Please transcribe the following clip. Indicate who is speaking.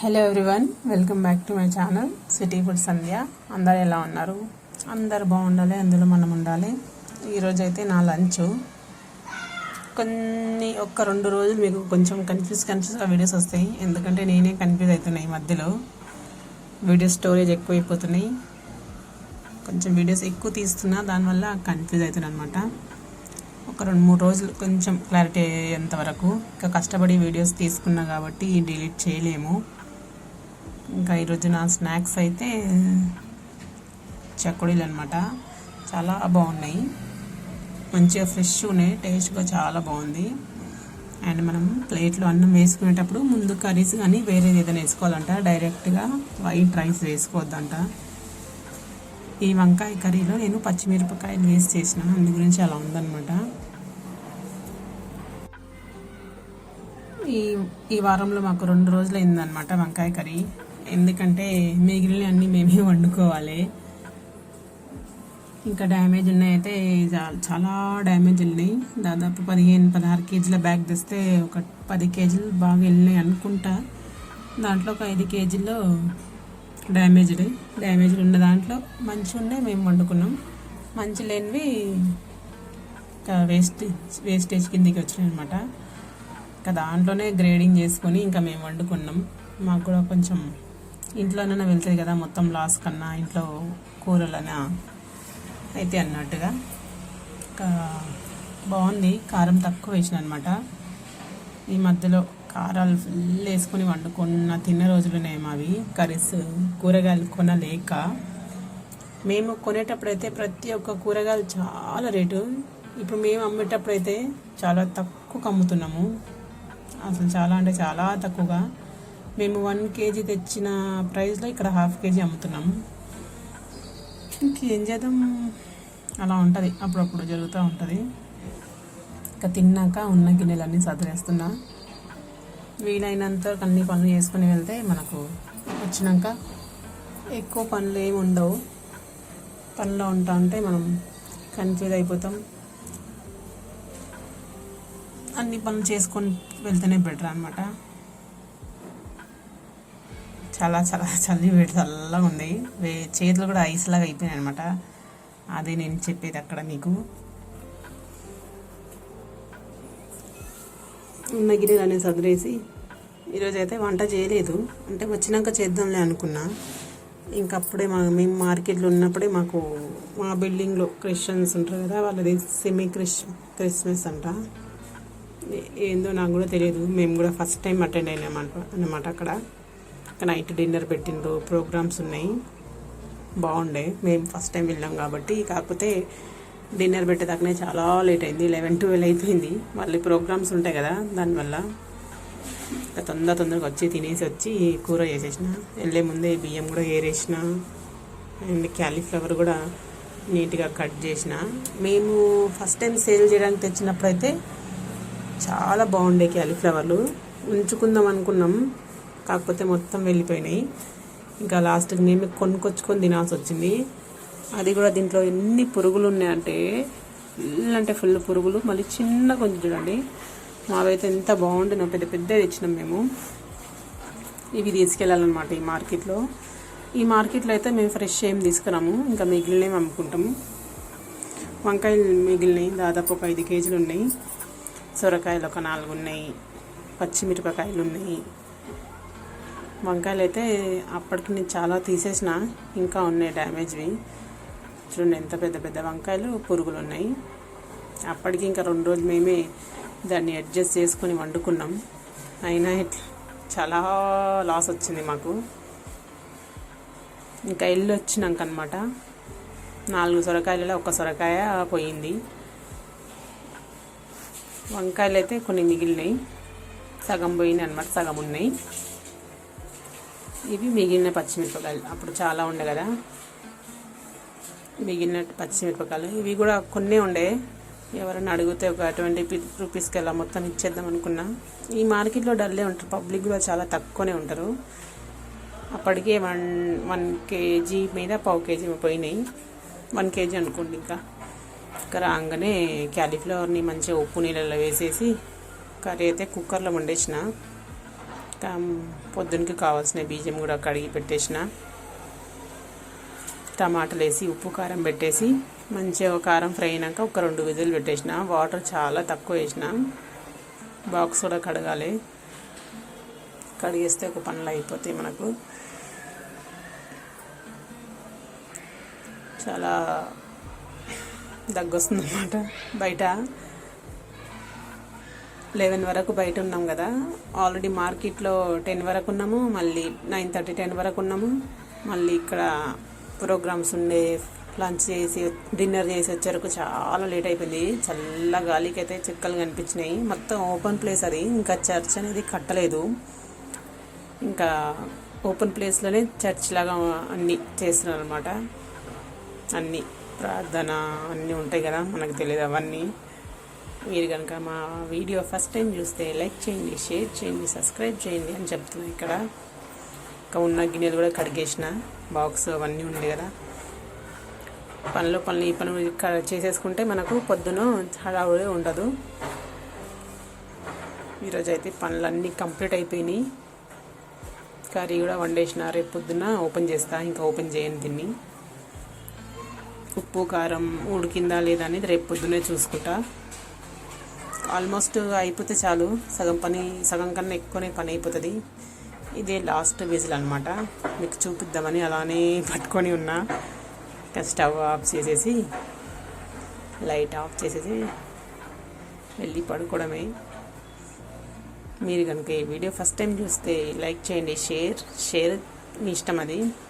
Speaker 1: Hello everyone welcome back to my channel city food Sandhya అందరు ఎలా ఉన్నారు? అందరు బాగుండాలి అందులో మనం ఉండాలి. ఈరోజు అయితే నా లంచ్. కొన్ని ఒక్క రెండు రోజులు మీకు కొంచెం కన్ఫ్యూజ్ కన్ఫ్యూజ్గా వీడియోస్ వస్తాయి. ఎందుకంటే నేనే కన్ఫ్యూజ్ అవుతున్నాయి ఈ మధ్యలో. వీడియో స్టోరేజ్ ఎక్కువైపోతున్నాయి. కొంచెం వీడియోస్ ఎక్కువ తీస్తున్నా దానివల్ల కన్ఫ్యూజ్ అవుతున్నాను అనమాట ఒక రెండు మూడు రోజులు కొంచెం క్లారిటీ అయ్యేంత వరకు. ఇంకా కష్టపడి వీడియోస్ తీసుకున్నా కాబట్టి డిలీట్ చేయలేము. ఇంకా ఈరోజు నా స్నాక్స్ అయితే చక్కుడీలు అనమాట చాలా బాగున్నాయి. మంచిగా ఫ్రెష్ ఉన్నాయి. టేస్ట్గా చాలా బాగుంది. అండ్ మనం ప్లేట్లో అన్నం వేసుకునేటప్పుడు ముందు కర్రీస్ కానీ వేరేది ఏదైనా వేసుకోవాలంట. డైరెక్ట్గా వైట్ రైస్ వేసుకోవద్దంట. ఈ వంకాయ కర్రీలో నేను పచ్చిమిరపకాయలు వేస్ట్ చేసిన అందు గురించి అలా ఉందన్నమాట. ఈ ఈ వారంలో మాకు రెండు రోజులు అయిందనమాట వంకాయ కర్రీ. ఎందుకంటే మిగిలిన అన్నీ మేమే వండుకోవాలి. ఇంకా డ్యామేజ్ ఉన్నాయైతే చాలా డ్యామేజ్ వెళ్ళినాయి. దాదాపు పదిహేను పదహారు కేజీల బ్యాగ్ తెస్తే ఒక పది కేజీలు బాగా వెళ్ళినాయి అనుకుంటా. దాంట్లో ఒక ఐదు కేజీల్లో డ్యామేజ్డ్ డ్యామేజ్డ్ ఉన్న దాంట్లో మంచి ఉన్నాయి మేము వండుకున్నాం. మంచి లేనివి ఇంకా వేస్ట్ వేస్టేజ్ కిందకి వచ్చినాయి అనమాట ఇంకా దాంట్లోనే గ్రేడింగ్ చేసుకొని ఇంకా మేము వండుకున్నాం. మాకు కూడా కొంచెం ఇంట్లోనే వెళ్తుంది కదా మొత్తం లాస్ కన్నా ఇంట్లో కూరలైనా అయితే అన్నట్టుగా బాగుంది. కారం తక్కువ వేసిన అనమాట ఈ మధ్యలో కారాలు ఫుల్ వేసుకొని వండుకున్న తిన్న రోజులునే అవి కర్రీస్ కూరగాయలు కొనలేక. మేము కొనేటప్పుడైతే ప్రతి ఒక్క కూరగాయలు చాలా రేటు. ఇప్పుడు మేము అమ్మేటప్పుడైతే చాలా తక్కువ అమ్ముతున్నాము. అసలు చాలా అంటే చాలా తక్కువగా. మేము వన్ కేజీ తెచ్చిన ప్రైస్లో ఇక్కడ హాఫ్ కేజీ అమ్ముతున్నాము. ఇంకేం చేద్దాం? అలా ఉంటుంది. అప్పుడప్పుడు జరుగుతూ ఉంటుంది. ఇంకా తిన్నాక ఉన్న గిన్నెలన్నీ సదిరేస్తున్నా వీలైనంత అన్ని పనులు చేసుకుని వెళ్తే మనకు వచ్చినాక ఎక్కువ పనులు ఏమి ఉండవు. పనిలో ఉంటా ఉంటే మనం కన్ఫ్యూజ్ అయిపోతాం. అన్ని పనులు చేసుకొని వెళ్తేనే బెటర్ అనమాట చాలా చాలా చల్లి వేడి చల్లగా ఉంది. వే చేతులు కూడా ఐస్ లాగా అయిపోయినాయి అనమాట అదే నేను చెప్పేది అక్కడ మీకు. ఉన్న గిన్నెలు అనేది సదిరేసి ఈరోజు అయితే వంట చేయలేదు. అంటే వచ్చినాక చేద్దాంలే అనుకున్నా. ఇంకా అప్పుడే మా మేము మార్కెట్లో ఉన్నప్పుడే మాకు మా బిల్డింగ్లో క్రిస్టియన్స్ ఉంటారు కదా వాళ్ళది సెమీ క్రిస్ క్రిస్మస్ అంట. ఏందో నాకు కూడా తెలియదు. మేము కూడా ఫస్ట్ టైం అటెండ్ అయినామన్నమాట అన్నమాట అక్కడ. నైట్ డిన్నర్ పెట్టిండ్రు ప్రోగ్రామ్స్ ఉన్నాయి. బాగుండే. మేము ఫస్ట్ టైం వెళ్ళాం కాబట్టి కాకపోతే డిన్నర్ పెట్టేదాకనే చాలా లేట్ అయింది. లెవెన్ ట్వెల్వ్ అయిపోయింది. మళ్ళీ ప్రోగ్రామ్స్ ఉంటాయి కదా దానివల్ల తొందర తొందరగా వచ్చి తినేసి వచ్చి కూర చేసేసిన. వెళ్ళే ముందే బియ్యం కూడా ఏరేసిన. అండ్ క్యాలీఫ్లవర్ కూడా నీట్గా కట్ చేసిన. మేము ఫస్ట్ టైం సేల్ చేయడానికి తెచ్చినప్పుడైతే చాలా బాగుండే క్యాలీఫ్లవర్లు. ఉంచుకుందాం అనుకున్నాం. కాకపోతే మొత్తం వెళ్ళిపోయినాయి. ఇంకా లాస్ట్కి మేము కొనుక్కొచ్చుకొని తినాల్సి వచ్చింది. అది కూడా దీంట్లో ఎన్ని పురుగులు ఉన్నాయంటే ఫుల్ అంటే ఫుల్ పురుగులు. మళ్ళీ చిన్న కొంచెం చూడండి. మావైతే ఎంత బాగుంటుందో పెద్ద పెద్ద తెచ్చినాం మేము. ఇవి తీసుకెళ్ళాలన్నమాట ఈ మార్కెట్లో. ఈ మార్కెట్లో అయితే మేము ఫ్రెష్ ఏం తీసుకురాము. ఇంకా మిగిలినవి అమ్ముకుంటాము వంకాయలు మిగిలినాయి దాదాపు ఒక ఐదు కేజీలు ఉన్నాయి. సొరకాయలు ఒక నాలుగు ఉన్నాయి. పచ్చిమిరపకాయలు ఉన్నాయి. వంకాయలు అయితే అప్పటికి నేను చాలా తీసేసిన ఇంకా ఉన్నాయి డ్యామేజ్వి. చూడండి ఎంత పెద్ద పెద్ద వంకాయలు పురుగులు ఉన్నాయి. అప్పటికి ఇంకా రెండు రోజులు మేమే దాన్ని అడ్జస్ట్ చేసుకొని వండుకున్నాం. అయినా చాలా లాస్ వచ్చింది మాకు. ఇంకా ఇల్లు వచ్చినాక అనమాట నాలుగు సొరకాయలలో ఒక సొరకాయ పోయింది. వంకాయలు అయితే కొన్ని మిగిలినాయి. సగం పోయినాయి అనమాట సగం ఉన్నాయి. ఇవి మిగిలిన పచ్చిమిరపకాయలు. అప్పుడు చాలా ఉండే కదా. మిగిలిన పచ్చిమిరపకాయలు. ఇవి కూడా కొన్ని ఉండే. ఎవరైనా అడిగితే ఒక ట్వంటీ రూపీస్కి అలా మొత్తం ఇచ్చేద్దాం అనుకున్నా. ఈ మార్కెట్లో డల్లే ఉంటారు. పబ్లిక్ కూడా చాలా తక్కువనే ఉంటారు. అప్పటికే వన్ వన్ కేజీ మీద పావు కేజీ పోయినాయి. వన్ కేజీ అనుకోండి ఇంకా. ఇంకా రాగానే క్యాలీఫ్లవర్ని మంచిగా ఉప్పు నీళ్ళలో వేసేసి కర్రీ అయితే కుక్కర్లో వండేసిన. పొద్దునకి కావాల్సిన బీజం కూడా కడిగి పెట్టేసిన. టమాటాలు వేసి ఉప్పు కారం పెట్టేసి మంచిగా కారం ఫ్రై అయినాక ఒక రెండు విజులు పెట్టేసిన. వాటర్ చాలా తక్కువ వేసిన. బాక్స్ కూడా కడగాలి. కడిగేస్తే ఒక పనులు అయిపోతాయి మనకు. చాలా దగ్గు వస్తుందన్నమాట బయట. లెవెన్ వరకు బయట ఉన్నాం కదా. ఆల్రెడీ మార్కెట్లో టెన్ వరకు ఉన్నాము. మళ్ళీ నైన్ థర్టీ టెన్ వరకు ఉన్నాము. మళ్ళీ ఇక్కడ ప్రోగ్రామ్స్ ఉండే లంచ్ చేసి డిన్నర్ చేసి వచ్చేవరకు చాలా లేట్ అయిపోయింది. చల్ల గాలికి అయితే చెక్కలు కనిపించినాయి. మొత్తం ఓపెన్ ప్లేస్ అది. ఇంకా చర్చ్ అనేది కట్టలేదు. ఇంకా ఓపెన్ ప్లేస్లోనే చర్చ్ లాగా అన్నీ చేస్తున్నారు అనమాట అన్నీ ప్రార్థన అన్నీ ఉంటాయి కదా మనకు తెలియదు అవన్నీ. మీరు కనుక మా వీడియో ఫస్ట్ టైం చూస్తే లైక్ చేయండి షేర్ చేయండి సబ్స్క్రైబ్ చేయండి అని చెప్తున్నాను ఇక్కడ. ఇంకా ఉన్న గిన్నెలు కూడా కడిగేసిన. బాక్స్ అవన్నీ ఉంది కదా. పనులు పనులు ఈ పనులు చేసేసుకుంటే మనకు పొద్దున హడావుడి ఉండదు. ఈరోజు అయితే పనులన్నీ కంప్లీట్ అయిపోయినాయి. కర్రీ కూడా వండేసిన. రేపు పొద్దున ఓపెన్ చేస్తా. ఇంకా ఓపెన్ చేయను తిని ఉప్పు కారం ఉడికిందా లేదా అనేది రేపు పొద్దునే చూసుకుంటా. ఆల్మోస్ట్ అయిపోతే చాలు. సగం పని సగం కన్నా ఎక్కువనే పని అయిపోతుంది. ఇదే లాస్ట్ విజిల్ అనమాట మీకు చూపిద్దామని అలానే పట్టుకొని ఉన్నా. స్టవ్ ఆఫ్ చేసేసి లైట్ ఆఫ్ చేసేసి వెళ్ళి పడుకోవడమే. మీరు కనుక ఈ వీడియో ఫస్ట్ టైం చూస్తే లైక్ చేయండి షేర్ షేర్ మీ ఇష్టం అది.